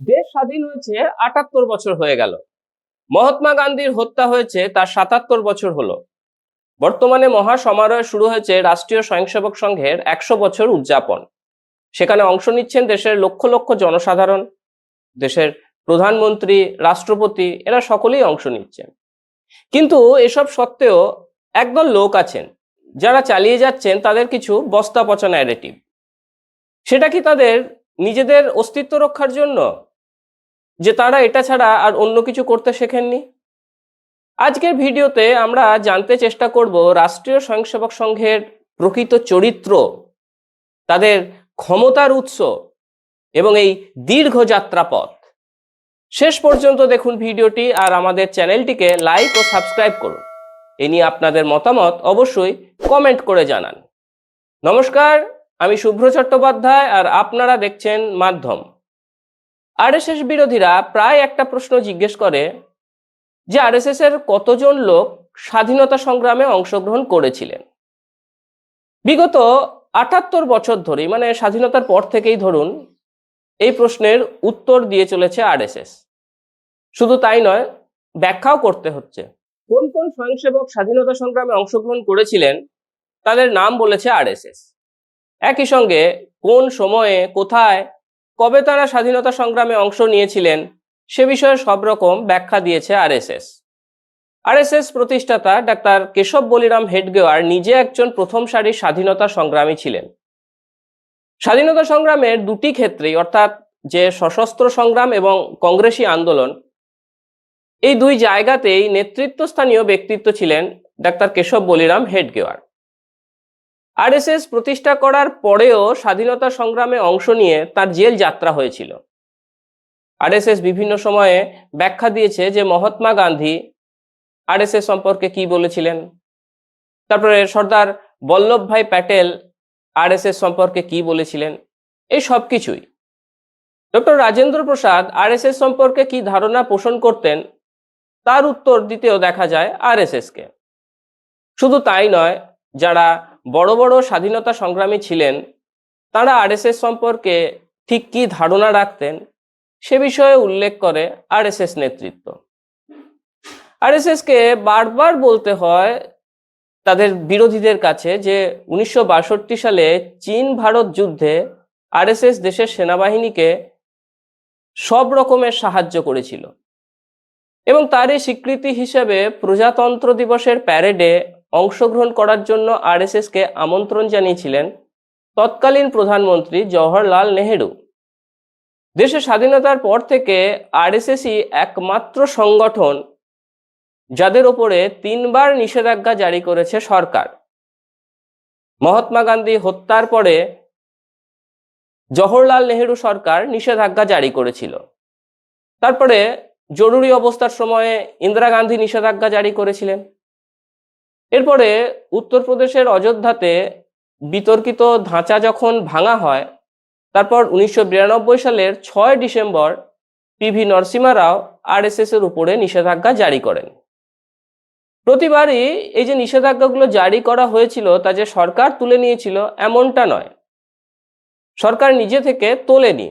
দেশ স্বাধীন হয়েছে আটাত্তর বছর হয়ে গেল। মহাত্মা গান্ধীর হত্যা হয়েছে তার সাতাত্তর বছর হলো। বর্তমানে মহা সমারোহে শুরু হয়েছে রাষ্ট্রীয় স্বয়ংসেবক সংঘের একশো বছর উদযাপন। সেখানে অংশ নিচ্ছেন দেশের লক্ষ লক্ষ জনসাধারণ। দেশের প্রধানমন্ত্রী, রাষ্ট্রপতি, এরা সকলেই অংশ নিচ্ছেন। কিন্তু এসব সত্ত্বেও একদল লোক আছেন। যারা চালিয়ে যাচ্ছেন তাদের কিছু বস্তা পচা ন্যারেটিভ সেটা কি তাদের নিজেদের অস্তিত্ব রক্ষার জন্য যে তারা এটা ছাড়া আর অন্য কিছু করতে শেখেননি? আজকের ভিডিওতে আমরা জানতে চেষ্টা করব রাষ্ট্রীয় স্বয়ংসেবক সংঘের প্রকৃত চরিত্র, তাদের ক্ষমতার উৎস এবং এই দীর্ঘ যাত্রাপথ। শেষ পর্যন্ত দেখুন ভিডিওটি আর আমাদের চ্যানেলটিকে লাইক ও সাবস্ক্রাইব করুন। এ নিয়ে আপনাদের মতামত অবশ্যই কমেন্ট করে জানান। নমস্কার আমি শুভ্র চট্টোপাধ্যায় আর আপনারা দেখছেন মাধ্যম। আরএসএস বিরোধীরা প্রায় একটা প্রশ্ন জিজ্ঞেস করে যে আরএসএস এর কতজন লোক স্বাধীনতা সংগ্রামে অংশগ্রহণ করেছিলেন? বিগত আটাত্তর বছর ধরেই মানে স্বাধীনতার পর থেকেই ধরুন, এই প্রশ্নের উত্তর দিয়ে চলেছে আরএসএস। শুধু তাই নয়, ব্যাখ্যাও করতে হচ্ছে। কোন কোন স্বয়ংসেবক স্বাধীনতা সংগ্রামে অংশগ্রহণ করেছিলেন, তাদের নাম বলেছে আরএসএস। একই সঙ্গে কোন সময়ে, কোথায়, কবে তারা স্বাধীনতা সংগ্রামে অংশ নিয়েছিলেন, সে বিষয়ে সব রকম ব্যাখ্যা দিয়েছে আরএসএস। আরএসএস প্রতিষ্ঠাতা ডাক্তার কেশব বলিরাম হেডগেওয়ার নিজে একজন প্রথম সারির স্বাধীনতা সংগ্রামী ছিলেন। স্বাধীনতা সংগ্রামের দুটি ক্ষেত্রেই, অর্থাৎ যে সশস্ত্র সংগ্রাম এবং কংগ্রেসী আন্দোলন, এই দুই জায়গাতেই নেতৃত্বস্থানীয় ব্যক্তিত্ব ছিলেন ডাক্তার কেশব বলিরাম হেডগেওয়ার। আরএসএস প্রতিষ্ঠা করার পরেও স্বাধীনতা সংগ্রামে অংশ নিয়ে তার জেল যাত্রা হয়েছিল। আরএসএস বিভিন্ন সময়ে ব্যাখ্যা দিয়েছে যে মহাত্মা গান্ধী আরএসএস সম্পর্কে কি বলেছিলেন। তারপরে সর্দার বল্লভভাই প্যাটেল আরএসএস সম্পর্কে কি বলেছিলেন। এই সব কিছুই। ডক্টর রাজেন্দ্র প্রসাদ আরএসএস সম্পর্কে কি ধারণা পোষণ করতেন, তার উত্তর দিতেও দেখা যায় আরএসএসকে। শুধু তাই নয়, যারা বড় বড় স্বাধীনতা সংগ্রামী ছিলেন, তারা আরএসএস সম্পর্কে ঠিক কি ধারণা রাখতেন সে বিষয়ে উল্লেখ করে আরএসএস নেতৃত্ব। আরএসএসকে বারবার বলতে হয় তাদের বিরোধীদের কাছে যে উনিশশো বাষট্টি সালে চীন ভারত যুদ্ধে আরএসএস দেশের সেনাবাহিনীকে সব রকমের সাহায্য করেছিল এবং তারই স্বীকৃতি হিসেবে প্রজাতন্ত্র দিবসের প্যারেডে অংশগ্রহণ করার জন্য আরএসএসকে আমন্ত্রণ জানিয়েছিলেন তৎকালীন প্রধানমন্ত্রী জওহরলাল নেহেরু। দেশের স্বাধীনতার পর থেকে আরএসএসই একমাত্র সংগঠন যাদের ওপরে তিনবার নিষেধাজ্ঞা জারি করেছে সরকার। মহাত্মা গান্ধী হত্যার পরে জওহরলাল নেহেরু সরকার নিষেধাজ্ঞা জারি করেছিল। তারপরে জরুরি অবস্থার সময়ে ইন্দিরা গান্ধী নিষেধাজ্ঞা জারি করেছিলেন। এরপরে উত্তরপ্রদেশের অযোধ্যাতে বিতর্কিত ধাঁচা যখন ভাঙা হয়, তারপর উনিশশো বিরানব্বই সালের ছয় December PV Narasimha Rao RSS এর উপরে নিষেধাজ্ঞা জারি করেন। প্রতিবারই এই যে নিষেধাজ্ঞাগুলো জারি করা হয়েছিল, তা যে সরকার তুলে নিয়েছিল এমনটা নয়। সরকার নিজে থেকে তোলেনি।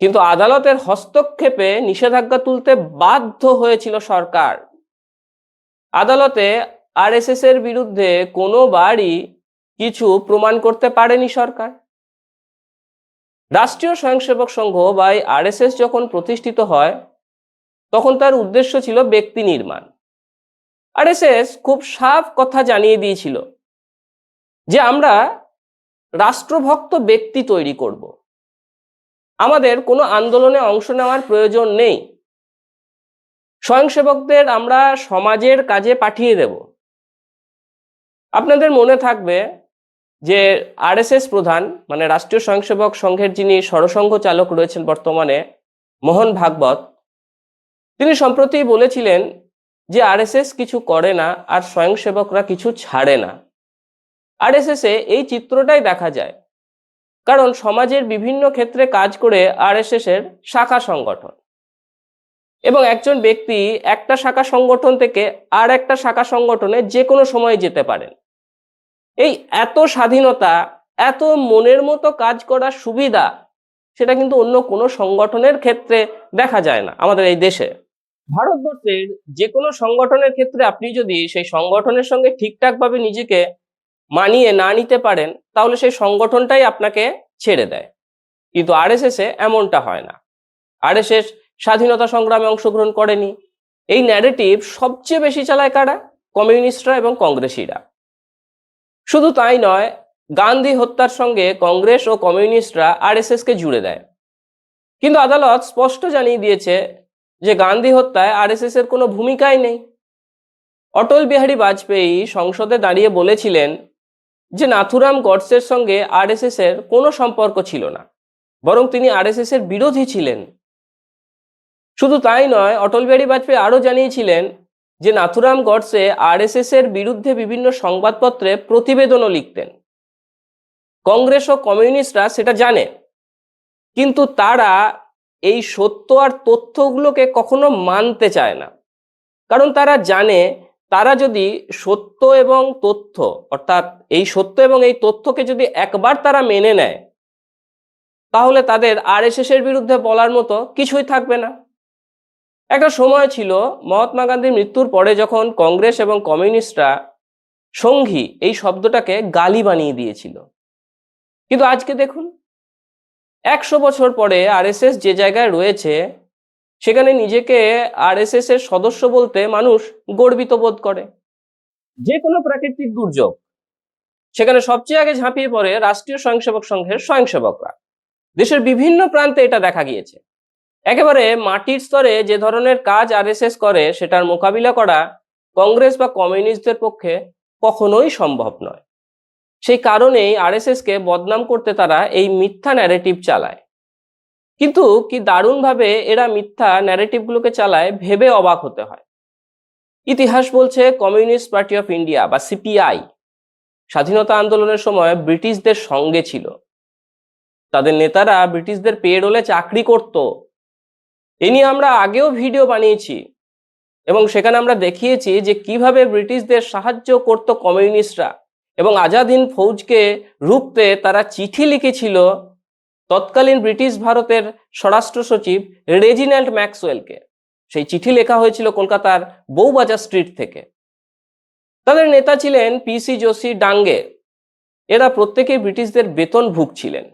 কিন্তু আদালতের হস্তক্ষেপে নিষেধাজ্ঞা তুলতে বাধ্য হয়েছিল সরকার। আদালতে আরএসএস এর বিরুদ্ধে কোনোবারই কিছু প্রমাণ করতে পারেনি সরকার। রাষ্ট্রীয় স্বয়ংসেবক সংঘ বা আরএসএস যখন প্রতিষ্ঠিত হয়, তখন তার উদ্দেশ্য ছিল ব্যক্তি নির্মাণ। আরএসএস খুব সাফ কথা জানিয়ে দিয়েছিল যে আমরা রাষ্ট্রভক্ত ব্যক্তি তৈরি করব। আমাদের কোনো আন্দোলনে অংশ নেওয়ার প্রয়োজন নেই। স্বয়ংসেবকদের আমরা সমাজের কাজে পাঠিয়ে দেব। আপনাদের মনে থাকবে যে আরএসএস প্রধান মানে রাষ্ট্রীয় স্বয়ংসেবক সংঘের যিনি সরসংঘ চালক রয়েছেন বর্তমানে, মোহন ভাগবত, তিনি সম্প্রতি বলেছিলেন যে আরএসএস কিছু করে না আর স্বয়ংসেবকরা কিছু ছাড়ে না। আরএসএস এই চিত্রটাই দেখা যায়। কারণ সমাজের বিভিন্ন ক্ষেত্রে কাজ করে আরএসএস এর শাখা সংগঠন। এবং একজন ব্যক্তি একটা শাখা সংগঠন থেকে আর একটা শাখা সংগঠনে যে কোনো সময় যেতে পারেন। এই এত স্বাধীনতা, এত মনের মতো কাজ করার সুবিধা, সেটা কিন্তু অন্য কোনো সংগঠনের ক্ষেত্রে দেখা যায় না আমাদের এই দেশে। ভারতবর্ষের যে কোনো সংগঠনের ক্ষেত্রে আপনি যদি সেই সংগঠনের সঙ্গে ঠিকঠাকভাবে নিজেকে মানিয়ে না নিতে পারেন, তাহলে সেই সংগঠনটাই আপনাকে ছেড়ে দেয়। কিন্তু এ এমনটা হয় না। আরএসএস স্বাধীনতা সংগ্রামে অংশগ্রহণ করেনি। এই ন্যারেটিভ সবচেয়ে বেশি চালায় কারা? কমিউনিস্টরা এবং কংগ্রেসিরা। শুধু তাই নয়, গান্ধী হত্যার সঙ্গে কংগ্রেস ও কমিউনিস্টরা আরএসএস কে জুড়ে দেয়। কিন্তু আদালত স্পষ্ট জানিয়ে দিয়েছে যে গান্ধী হত্যায় আরএসএস এর কোনো ভূমিকাই নেই। অটল বিহারী বাজপেয়ী সংসদে দাঁড়িয়ে বলেছিলেন যে নাথুরাম গডসের সঙ্গে আরএসএস এর কোনো সম্পর্ক ছিল না, বরং তিনি আরএসএস এর বিরোধী ছিলেন। শুধু তাই নয়, অটল বিহারী বাজপেয়ী আরও জানিয়েছিলেন যে নাথুরাম গডসে আরএসএস এর বিরুদ্ধে বিভিন্ন সংবাদপত্রে প্রতিবেদনও লিখতেন। কংগ্রেস ও কমিউনিস্টরা সেটা জানে, কিন্তু তারা এই সত্য আর তথ্যগুলোকে কখনো মানতে চায় না। কারণ তারা জানে, তারা যদি সত্য এবং তথ্য, অর্থাৎ এই সত্য এবং এই তথ্যকে যদি একবার তারা মেনে নেয়, তাহলে তাদের আরএসএস এর বিরুদ্ধে বলার মতো কিছুই থাকবে না। একটা সময় ছিল মহাত্মা গান্ধীর মৃত্যুর পরে যখন কংগ্রেস এবং কমিউনিস্টরা সঙ্ঘী এই শব্দটাকে গালি বানিয়ে দিয়েছিল। কিন্তু আজকে দেখুন, একশো বছর পরে আরএসএস যে জায়গায় রয়েছে, সেখানে নিজেকে আরএসএস এর সদস্য বলতে মানুষ গর্বিত বোধ করে। যে কোনো প্রাকৃতিক দুর্যোগ, সেখানে সবচেয়ে আগে ঝাঁপিয়ে পড়ে রাষ্ট্রীয় স্বয়ংসেবক সংঘের স্বয়ংসেবকরা। দেশের বিভিন্ন প্রান্তে এটা দেখা গিয়েছে। একেবারে মাটির স্তরে যে ধরনের কাজ আরএসএস করে, সেটার মোকাবিলা করা কংগ্রেস বা কমিউনিস্টদের পক্ষে কখনোই সম্ভব নয়। সেই কারণেই আরএসএস কে বদনাম করতে তারা এই মিথ্যা ন্যারেটিভ চালায়। কিন্তু কি দারুণভাবে এরা মিথ্যা ন্যারেটিভগুলোকে চালায় ভেবে অবাক হতে হয়। ইতিহাস বলছে কমিউনিস্ট পার্টি অফ ইন্ডিয়া বা সিপিআই স্বাধীনতা আন্দোলনের সময় ব্রিটিশদের সঙ্গে ছিল। তাদের নেতারা ব্রিটিশদের পেরোলে চাকরি করত। এ নিয়ে আমরা আগেও ভিডিও বানিয়েছি এবং সেখানে আমরা দেখিয়েছি যে কীভাবে ব্রিটিশদের সাহায্য করত কমিউনিস্টরা এবং আজাদিন ফৌজকে রুখতে তারা চিঠি লিখেছিল তৎকালীন ব্রিটিশ ভারতের স্বরাষ্ট্র সচিব রেজিনাল্ড ম্যাক্সওয়েলকে। সেই চিঠি লেখা হয়েছিল কলকাতার বউবাজার স্ট্রিট থেকে। তাদের নেতা ছিলেন পিসি যোশী ডাঙ্গে। এরা প্রত্যেকেই ব্রিটিশদের বেতন ভুগছিলেন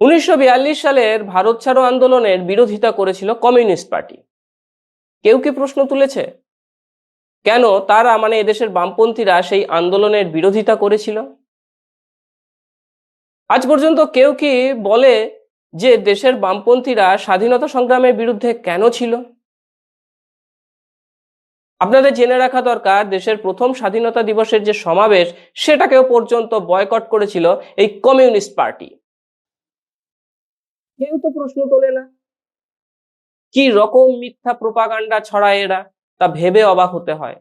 উনিশশো বিয়াল্লিশ সালের ভারত ছাড়ো আন্দোলনের বিরোধিতা করেছিল কমিউনিস্ট পার্টি। কেউ কি প্রশ্ন তুলেছে? কেন তারা মানে এদেশের বামপন্থীরা সেই আন্দোলনের বিরোধিতা করেছিল? আজ পর্যন্ত কেউ কি বলে যে দেশের বামপন্থীরা স্বাধীনতা সংগ্রামের বিরুদ্ধে কেন ছিল? আপনাদের জেনে রাখা দরকার, দেশের প্রথম স্বাধীনতা দিবসের যে সমাবেশ, সেটাকেও পর্যন্ত বয়কট করেছিল এই কমিউনিস্ট পার্টি। কেউ তো প্রশ্ন তোলে না। কি রকম মিথ্যা প্রপাগান্ডা ছড়ায় এরা, তা ভেবে অবাক হতে হয়।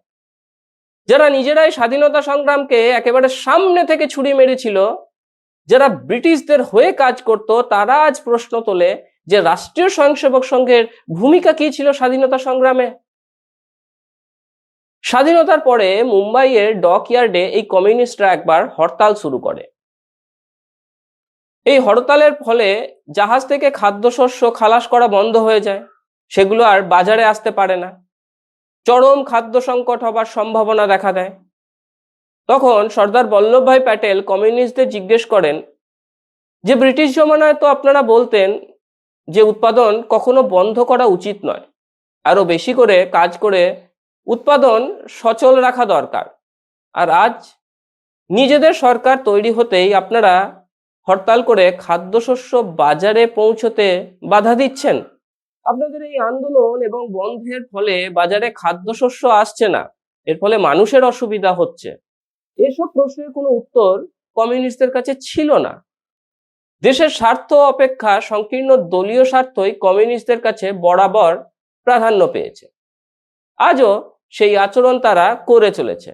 যারা নিজেরাই স্বাধীনতা সংগ্রামকে একেবারে সামনে থেকে ছুরি মেরেছিল, যারা ব্রিটিশদের হয়ে কাজ করত, তারা আজ প্রশ্ন তোলে যে রাষ্ট্রীয় স্বয়ংসেবক সংঘের ভূমিকা কি ছিল স্বাধীনতা সংগ্রামে? স্বাধীনতার পরে মুম্বাইয়ের ডক ইয়ার্ডে এই কমিউনিস্টরা একবার হরতাল শুরু করে। এই হরতালের ফলে জাহাজ থেকে খাদ্যশস্য খালাস করা বন্ধ হয়ে যায়। সেগুলো আর বাজারে আসতে পারে না। চরম খাদ্য সংকট হবার সম্ভাবনা দেখা দেয়। তখন সর্দার বল্লভভাই প্যাটেল কমিউনিস্টদের জিজ্ঞেস করেন, যে ব্রিটিশ জমানায় তো আপনারা বলতেন যে উৎপাদন কখনো বন্ধ করা উচিত নয়, আরও বেশি করে কাজ করে উৎপাদন সচল রাখা দরকার। আর আজ নিজেদের সরকার তৈরি হতেই আপনারা হরতাল করে খাদ্যশস্য বাজারে পৌঁছতে বাধা দিচ্ছেন। আপনাদের এই আন্দোলন এবং বন্ধের ফলে বাজারে খাদ্যশস্য আসছে না। এর ফলে মানুষের অসুবিধা হচ্ছে। এসব প্রশ্নের কোনো উত্তর কমিউনিস্টদের কাছে ছিল না। দেশের স্বার্থ অপেক্ষা সংকীর্ণ দলীয় স্বার্থই কমিউনিস্টদের কাছে বরাবর প্রাধান্য পেয়েছে। আজও সেই আচরণ তারা করে চলেছে।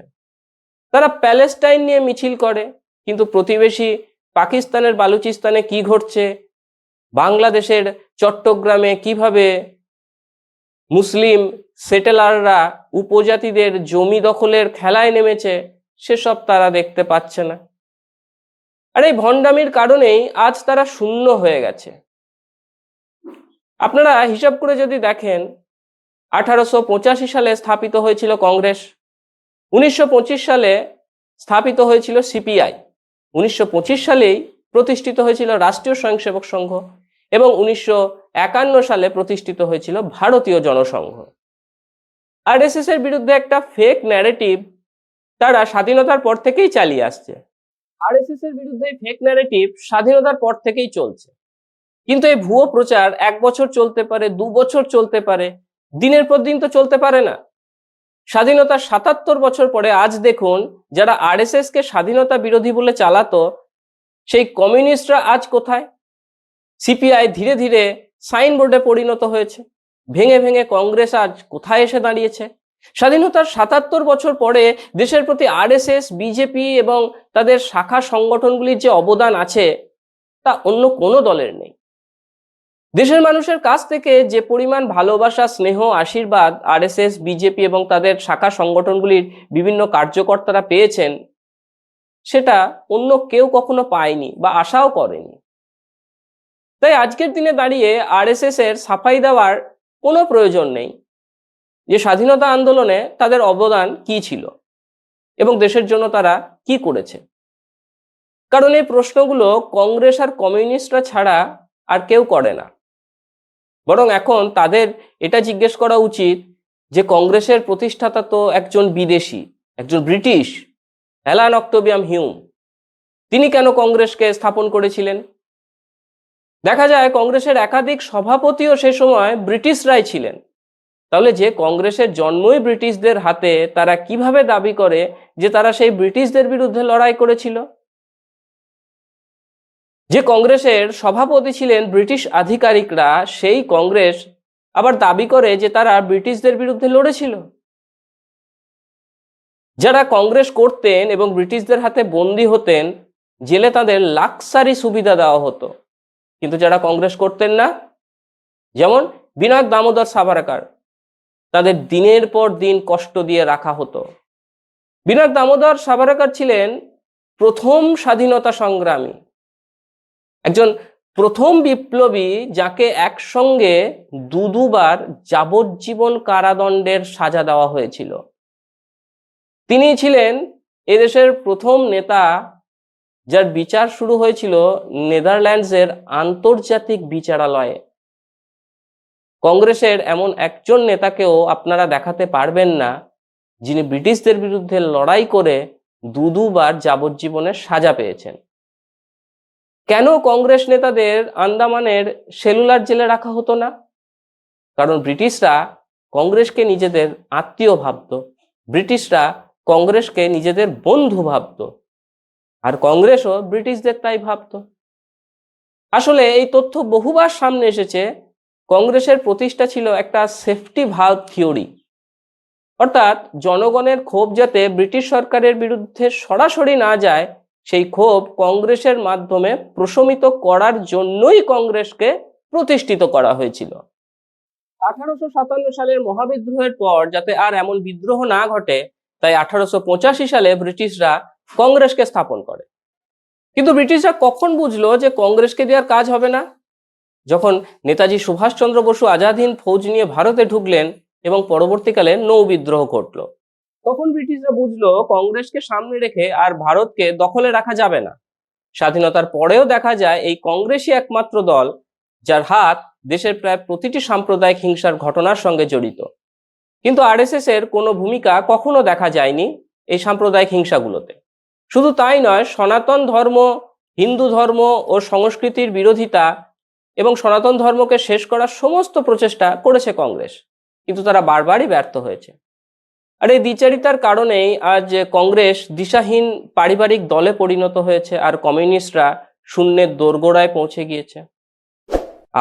তারা প্যালেস্টাইন নিয়ে মিছিল করে, কিন্তু প্রতিবেশী পাকিস্তানের বালুচিস্তানে কি ঘটছে? বাংলাদেশের চট্টগ্রামে কীভাবে মুসলিম সেটেলাররা উপজাতিদের জমি দখলের খেলায় নেমেছে, সেসব তারা দেখতে পাচ্ছে না। আর এই ভণ্ডামির কারণেই আজ তারা শূন্য হয়ে গেছে। আপনারা হিসাব করে যদি দেখেন, আঠারোশো পঁচাশি সালে স্থাপিত হয়েছিল কংগ্রেস, উনিশশো পঁচিশ সালে স্থাপিত হয়েছিল সিপিআই। উনিশশো পঁচিশ সালেই প্রতিষ্ঠিত হয়েছিল রাষ্ট্রীয় স্বয়ংসেবক সংঘ এবং উনিশশো একান্ন সালে প্রতিষ্ঠিত হয়েছিল ভারতীয় জনসংঘ। আরএসএস এর বিরুদ্ধে একটা ফেক ন্যারেটিভ তারা স্বাধীনতার পর থেকেই চালিয়ে আসছে। আরএসএস এর বিরুদ্ধে ফেক ন্যারেটিভ স্বাধীনতার পর থেকেই চলছে। কিন্তু এই ভুয়ো প্রচার এক বছর চলতে পারে, দু বছর চলতে পারে, দিনের পর দিন তো চলতে পারে না। স্বাধীনতার সাতাত্তর বছর পরে আজ দেখুন, যারা আরএসএস কে স্বাধীনতা বিরোধী বলে চালাতো, সেই কমিউনিস্টরা আজ কোথায়? সিপিআই ধীরে ধীরে সাইনবোর্ডে পরিণত হয়েছে। ভেঙে ভেঙে কংগ্রেস আজ কোথায় এসে দাঁড়িয়েছে? স্বাধীনতার সাতাত্তর বছর পরে দেশের প্রতি আরএসএস বিজেপি এবং তাদের শাখা সংগঠনগুলির যে অবদান আছে, তা অন্য কোনো দলের নেই। দেশের মানুষের কাছ থেকে যে পরিমাণ ভালোবাসা, স্নেহ, আশীর্বাদ, আরএসএস, বিজেপি এবং তাদের শাখা সংগঠনগুলির বিভিন্ন কার্যকর্তারা পেয়েছেন, সেটা অন্য কেউ কখনো পায়নি বা আশাও করেনি। তাই আজকের দিনে দাঁড়িয়ে আরএসএস এর সাফাই দেওয়ার কোনো প্রয়োজন নেই। যে স্বাধীনতা আন্দোলনে তাদের অবদান কি ছিল এবং দেশের জন্য তারা কি করেছে? কারণ এই প্রশ্নগুলো কংগ্রেস আর কমিউনিস্টরা ছাড়া আর কেউ করে না। বরং এখন তাদের এটা জিজ্ঞেস করা উচিত যে কংগ্রেসের প্রতিষ্ঠাতা তো একজন বিদেশি, একজন ব্রিটিশ অ্যালান অক্টোবিয়াম হিউম। তিনি কেন কংগ্রেসকে স্থাপন করেছিলেন? দেখা যায় কংগ্রেসের একাধিক সভাপতিও সে সময় ব্রিটিশরাই ছিলেন। তাহলে যে কংগ্রেসের জন্মই ব্রিটিশদের হাতে, তারা কীভাবে দাবি করে যে তারা সেই ব্রিটিশদের বিরুদ্ধে লড়াই করেছিল? যে কংগ্রেসের সভাপতি ছিলেন ব্রিটিশ আধিকারিকরা, সেই কংগ্রেস আবার দাবি করে যে তারা ব্রিটিশদের বিরুদ্ধে লড়েছিল। যারা কংগ্রেস করতেন এবং ব্রিটিশদের হাতে বন্দী হতেন, জেলে তাদের লাক্সারি সুবিধা দেওয়া হতো। কিন্তু যারা কংগ্রেস করতেন না, যেমন বিনায়ক দামোদর সাভারকার, তাদের দিনের পর দিন কষ্ট দিয়ে রাখা হতো। বিনায়ক দামোদর সাভারকার ছিলেন প্রথম স্বাধীনতা সংগ্রামী। একজন প্রথম বিপ্লবী যাকে একসঙ্গে দু দুবার যাবজ্জীবন কারাদণ্ডের সাজা দেওয়া হয়েছিল। তিনি ছিলেন এদেশের প্রথম নেতা যার বিচার শুরু হয়েছিল নেদারল্যান্ডসের আন্তর্জাতিক বিচারালয়ে। কংগ্রেসের এমন একজন নেতাকেও আপনারা দেখাতে পারবেন না, যিনি ব্রিটিশদের বিরুদ্ধে লড়াই করে দু দুবার যাবজ্জীবনের সাজা পেয়েছেন। কেন কংগ্রেস নেতাদের আন্দামানের সেলুলার জেলে রাখা হতো না? কারণ ব্রিটিশরা কংগ্রেসকে নিজেদের আত্মীয় ভাবত। ব্রিটিশরা কংগ্রেসকে নিজেদের বন্ধু ভাবত। আর কংগ্রেসও ব্রিটিশদের তাই ভাবত। আসলে এই তথ্য বহুবার সামনে এসেছে। কংগ্রেসের প্রতিষ্ঠা ছিল একটা সেফটি ভাল্ভ থিওরি। অর্থাৎ জনগণের ক্ষোভ যাতে ব্রিটিশ সরকারের বিরুদ্ধে সরাসরি না যায় সেই ক্ষোভ কংগ্রেসের মাধ্যমে প্রশমিত করার জন্যই কংগ্রেসকে প্রতিষ্ঠিত করা হয়েছিল। আঠারোশো সাতান্ন সালের মহাবিদ্রোহের পর যাতে আর এমন বিদ্রোহ না ঘটে, তাই আঠারোশো পঁচাশি সালে ব্রিটিশরা কংগ্রেসকে স্থাপন করে। কিন্তু ব্রিটিশরা কখন বুঝলো যে কংগ্রেসকে দেওয়ার কাজ হবে না? যখন নেতাজি সুভাষচন্দ্র বসু আজাদ হিন্দ ফৌজ নিয়ে ভারতে ঢুকলেন এবং পরবর্তীকালে নৌ বিদ্রোহ ঘটল। তখন ব্রিটিশরা বুঝলো কংগ্রেসকে সামনে রেখে আর ভারতকে দখলে রাখা যাবে না। স্বাধীনতার পরেও দেখা যায় এই কংগ্রেসই একমাত্র দল যার হাত দেশের প্রায় প্রতিটি সাম্প্রদায়িক হিংসার ঘটনার সঙ্গে জড়িত। কিন্তু আরএসএস এর কোনো ভূমিকা কখনো দেখা যায়নি এই সাম্প্রদায়িক হিংসাগুলোতে। শুধু তাই নয়, সনাতন ধর্ম, হিন্দু ধর্ম ও সংস্কৃতির বিরোধিতা এবং সনাতন ধর্মকে শেষ করার সমস্ত প্রচেষ্টা করেছে কংগ্রেস। কিন্তু তারা বারবারই ব্যর্থ হয়েছে। আর এই দ্বিচারিতার কারণেই আজ কংগ্রেস দিশাহীন পারিবারিক দলে পরিণত হয়েছে আর কমিউনিস্টরা শূন্যের দোরগোড়ায় পৌঁছে গিয়েছে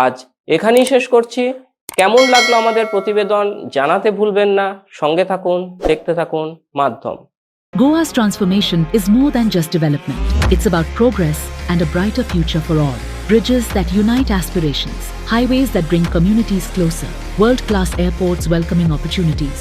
আজ এখানেই শেষ করছি কেমন লাগল আমাদের প্রতিবেদন জানাতে ভুলবেন না সঙ্গে থাকুন দেখতে থাকুন মাধ্যম Goa's transformation is more than just development. It's about progress and a brighter future for all. Bridges that unite aspirations, highways that bring communities closer, world class airports welcoming opportunities.